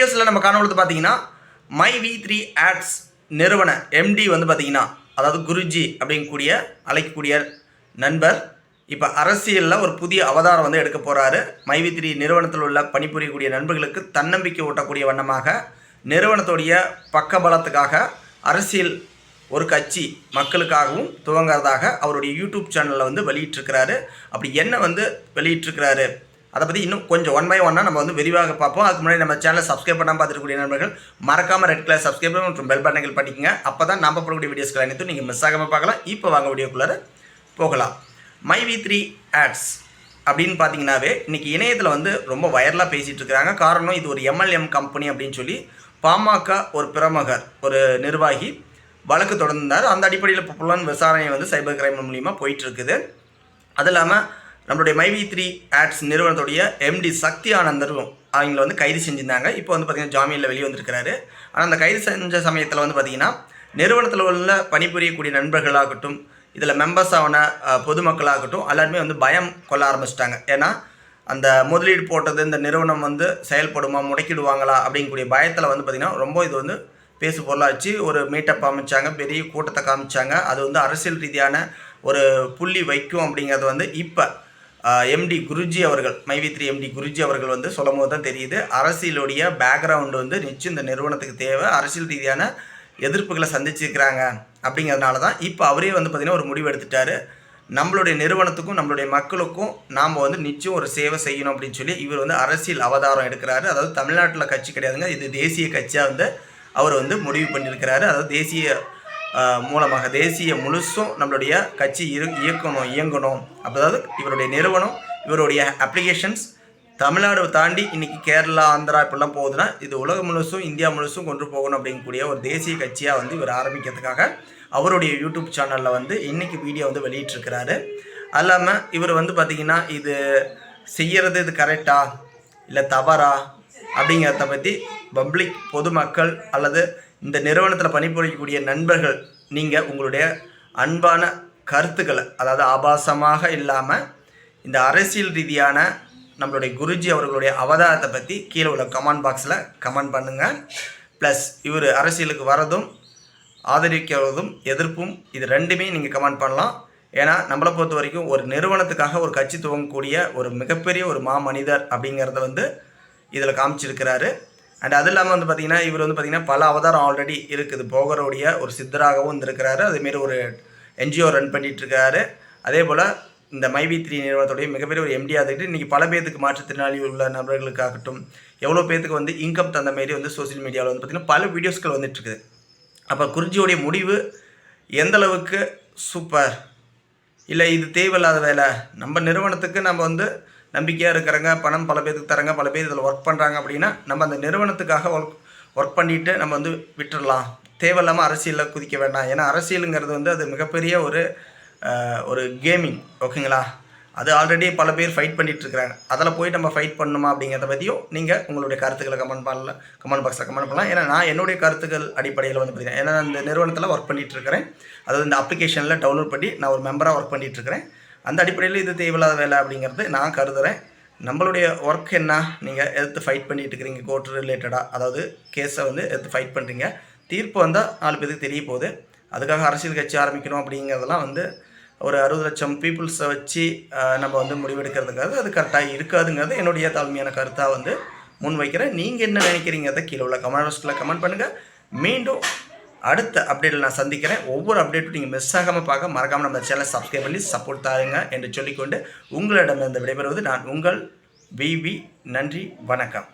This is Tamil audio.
ப்ரீவியஸில் நம்ம காணொழுது பார்த்தீங்கன்னா மை வி த்ரீ ஆட்ஸ் நிறுவன எம்டி வந்து பார்த்தீங்கன்னா அதாவது குருஜி அப்படிங்கக்கூடிய அழைக்கக்கூடிய நண்பர் இப்போ அரசியலில் ஒரு புதிய அவதாரம் வந்து எடுக்க போகிறாரு மை வி த்ரீ நிறுவனத்தில் உள்ள பணிபுரியக்கூடிய நண்பர்களுக்கு தன்னம்பிக்கை ஊட்டக்கூடிய வண்ணமாக நிறுவனத்துடைய பக்கபலத்துக்காக அரசியல் ஒரு கட்சி மக்களுக்காகவும் துவங்குறதாக அவருடைய யூடியூப் சேனலில் வந்து வெளியிட்டிருக்கிறாரு. அப்படி என்ன வந்து வெளியிட்டிருக்கிறாரு? அதை பற்றி இன்னும் கொஞ்சம் ஒன் பை ஒன்னாக நம்ம வந்து விரிவாக பார்ப்போம். அதுக்கு முன்னாடி நம்ம சேனலை சப்ஸ்கிரைப் பண்ணாமல் பார்த்துருக்கூடிய நண்பர்கள் மறக்காமல் ரெட் கலர் சப்ஸ்கிரைப் மற்றும் பெல் பட்டன்கள் படிக்கங்க அப்போ தான் நம்ம போடக்கூடிய வீடியோஸ்கள் அனைத்தும் நீங்கள் மிஸ் ஆகாமல் பார்க்கலாம். இப்போ வாங்க வீடியோக்குள்ளார போகலாம். மை வி த்ரீ ஆட்ஸ் அப்படின்னு பார்த்தீங்கன்னாவே இன்றைக்கி இணையத்தில் வந்து ரொம்ப வைரலாக பேசிகிட்டு இருக்கிறாங்க காரணம் இது ஒரு எம்எல்எம் கம்பெனி அப்படின்னு சொல்லி பாமக ஒரு பிரமுகர் ஒரு நிர்வாகி வழக்கு தொடர்ந்தார். அந்த அடிப்படையில் இப்போ புலன் விசாரணை வந்து சைபர் கிரைம் மூலியமாக போயிட்டு இருக்குது. அது இல்லாமல் நம்மளுடைய மைவி த்ரீ ஆட்ஸ் நிறுவனத்துடைய எம்டி சக்தி ஆனந்தரும் அவங்கள வந்து கைது செஞ்சிருந்தாங்க. இப்போ வந்து பார்த்திங்கன்னா ஜாமீனில் வெளியே வந்திருக்கிறாரு ஆனால் அந்த கைது செஞ்ச சமயத்தில் வந்து பார்த்திங்கன்னா நிறுவனத்தில் உள்ள பணிபுரியக்கூடிய நண்பர்களாகட்டும் இதில் மெம்பர்ஸ் ஆன பொதுமக்களாகட்டும் எல்லாருமே வந்து பயம் கொள்ள ஆரம்பிச்சிட்டாங்க. ஏன்னா அந்த முதலீடு போட்டது இந்த நிறுவனம் வந்து செயல்படுமா முடக்கிடுவாங்களா அப்படிங்கக்கூடிய பயத்தில் வந்து பார்த்திங்கன்னா ரொம்ப இது வந்து பேசு பொருளாச்சு. ஒரு மீட்டப் அமைச்சாங்க பெரிய கூட்டத்தை காமிச்சாங்க. அது வந்து அரசியல் ரீதியான ஒரு புள்ளி வைக்கும் அப்படிங்கிறது வந்து இப்போ எம்டி குருஜி அவர்கள் மைவி த்ரீ எம்டி குருஜி அவர்கள் வந்து சொல்லும் போது தான் தெரியுது அரசியலுடைய பேக்ரவுண்டு வந்து நிச்சயம் இந்த நிறுவனத்துக்கு தேவை அரசியல் ரீதியான எதிர்ப்புகளை சந்திச்சிருக்கிறாங்க அப்படிங்கிறதுனால தான் இப்போ அவரே வந்து பார்த்திங்கன்னா ஒரு முடிவு எடுத்துட்டாரு. நம்மளுடைய நிறுவனத்துக்கும் நம்மளுடைய மக்களுக்கும் நாம் வந்து நிச்சயம் ஒரு சேவை செய்யணும் அப்படின்னு சொல்லி இவர் வந்து அரசியல் அவதாரம் எடுக்கிறாரு. அதாவது தமிழ்நாட்டில் கட்சி கிடையாதுங்க இது தேசிய கட்சியாக வந்து அவர் வந்து முடிவு பண்ணியிருக்கிறாரு. அதாவது தேசிய மூலமாக தேசிய முழுசும் நம்மளுடைய கட்சி இரு இயக்கணும் இயங்கணும். அதாவது இவருடைய நிறுவனம் இவருடைய அப்ளிகேஷன்ஸ் தமிழ்நாடு தாண்டி இன்றைக்கி கேரளா ஆந்திரா இப்படிலாம் போகுதுன்னா இது உலகம் முழுசும் இந்தியா முழுசும் கொண்டு போகணும் அப்படிங்கக்கூடிய ஒரு தேசிய கட்சியாக வந்து இவர் ஆரம்பிக்கிறதுக்காக அவருடைய யூடியூப் சேனலில் வந்து இன்றைக்கி வீடியோ வந்து வெளியிட்டிருக்கிறாரு. அது இல்லாமல் இவர் வந்து பார்த்திங்கன்னா இது செய்யறது இது கரெக்டா இல்லை தவறா? அப்படிங்கிறத பற்றி பப்ளிக் பொதுமக்கள் அல்லது இந்த நிறுவனத்தில் பணிபுரியக்கூடிய நண்பர்கள் நீங்கள் உங்களுடைய அன்பான கருத்துக்களை அதாவது ஆபாசமாக இல்லாமல் இந்த அரசியல் ரீதியான நம்மளுடைய குருஜி அவர்களுடைய அவதாரத்தை பற்றி கீழே உள்ள கமெண்ட் பாக்ஸில் கமெண்ட் பண்ணுங்கள் ப்ளஸ் இவர் அரசியலுக்கு வரதும் ஆதரிக்கிறதும் எதிர்ப்பும் இது ரெண்டுமே நீங்கள் கமெண்ட் பண்ணலாம். ஏன்னா நம்மளை பொறுத்த வரைக்கும் ஒரு நிறுவனத்துக்காக ஒரு கட்சி துவங்கக்கூடிய ஒரு மிகப்பெரிய ஒரு மாமனிதர் அப்படிங்கிறத வந்து இதில் காமிச்சிருக்கிறாரு. அண்ட் அது இல்லாமல் வந்து பார்த்திங்கன்னா இவர் வந்து பார்த்திங்கன்னா பல அவதாரம் ஆல்ரெடி இருக்குது. போகருடைய ஒரு சித்தராகவும் இருந்திருக்கிறாரு. அதேமாரி ஒரு என்ஜிஓ ரன் பண்ணிகிட்ருக்காரு அதே போல் இந்த மைவி த்ரீ நிறுவனத்துடைய மிகப்பெரிய ஒரு எம்டி ஆகிட்டு இன்றைக்கி பல பேத்துக்கு மாற்றுத்திறனாளி உள்ள நபர்களுக்காகட்டும் எவ்வளோ பேத்துக்கு வந்து இன்கம் தந்த மாரி வந்து சோஷியல் மீடியாவில் வந்து பார்த்திங்கன்னா பல வீடியோஸ்கள் வந்துட்டு இருக்குது அப்போ குறிஞ்சியோடைய முடிவு எந்த அளவுக்கு சூப்பர் இல்லை இது தேவையில்லாத வேலை. நம்ம நிறுவனத்துக்கு நம்ம வந்து நம்பிக்கையாக இருக்கிறாங்க பணம் பல பேருக்கு தராங்க பல பேர் இதில் ஒர்க் பண்ணுறாங்க அப்படின்னா நம்ம அந்த நிறுவனத்துக்காக ஒர்க் ஒர்க் பண்ணிவிட்டு நம்ம வந்து விட்டுறலாம். தேவையில்லாமல் அரசியலில் குதிக்க வேண்டாம். ஏன்னா அரசியலுங்கிறது வந்து அது மிகப்பெரிய ஒரு ஒரு கேமிங் ஓகேங்களா அது ஆல்ரெடி பல பேர் ஃபைட் பண்ணிகிட்ருக்குறாங்க அதில் போய் நம்ம ஃபைட் பண்ணணுமா அப்படிங்கிறத பற்றியும் நீங்கள் உங்களுடைய கருத்துக்களை கமெண்ட் பண்ணலாம் கமெண்ட் பாக்ஸில் கமெண்ட் பண்ணலாம். ஏன்னா நான் என்னுடைய கருத்துக்கள் அடிப்படையில் வந்து பார்த்தீங்கன்னா ஏன்னா இந்த நிறுவனத்தில் ஒர்க் பண்ணிகிட்ருக்கிறேன் அதாவது இந்த அப்ளிகேஷனில் டவுன்லோட் பண்ணி நான் ஒரு மெம்பராக ஒர்க் பண்ணிகிட்ருக்கிறேன் அந்த அடிப்படையில் இது தேவையில்லாத வேலை அப்படிங்கிறது நான் கருதுகிறேன் நம்மளுடைய ஒர்க் என்ன? நீங்கள் எதிர்த்து ஃபைட் பண்ணிட்டு இருக்கிறீங்க கோர்ட் ரிலேட்டடாக அதாவது கேஸை வந்து எதிர்த்து ஃபைட் பண்ணுறீங்க தீர்ப்பு வந்தால் நாலு பேருக்கு தெரிய போகுது. அதுக்காக அரசியல் கட்சி ஆரம்பிக்கணும் அப்படிங்கிறதெல்லாம் வந்து ஒரு அறுபது லட்சம் பீப்புள்ஸை வச்சு நம்ம வந்து முடிவெடுக்கிறதுக்காக அது கரெக்டாக இருக்காதுங்கிறது என்னுடைய தாழ்மையான கருத்தாக வந்து முன்வைக்கிறேன். நீங்கள் என்ன நினைக்கிறீங்கிறத கீழே உள்ள கமெண்ட் பாக்ஸில் கமெண்ட் பண்ணுங்கள் மீண்டும் அடுத்த அப்டேட்டில் நான் சந்திக்கிறேன். ஒவ்வொரு அப்டேட்டும் நீங்கள் மிஸ் ஆகாமல் பார்க்க மறக்காமல் நம்ம சேனலை சப்ஸ்கிரைப் பண்ணி சப்போர்ட் தாருங்க என்று சொல்லிக்கொண்டு உங்களிடமிருந்து விடைபெறுவது நான் உங்கள் விவி நன்றி வணக்கம்.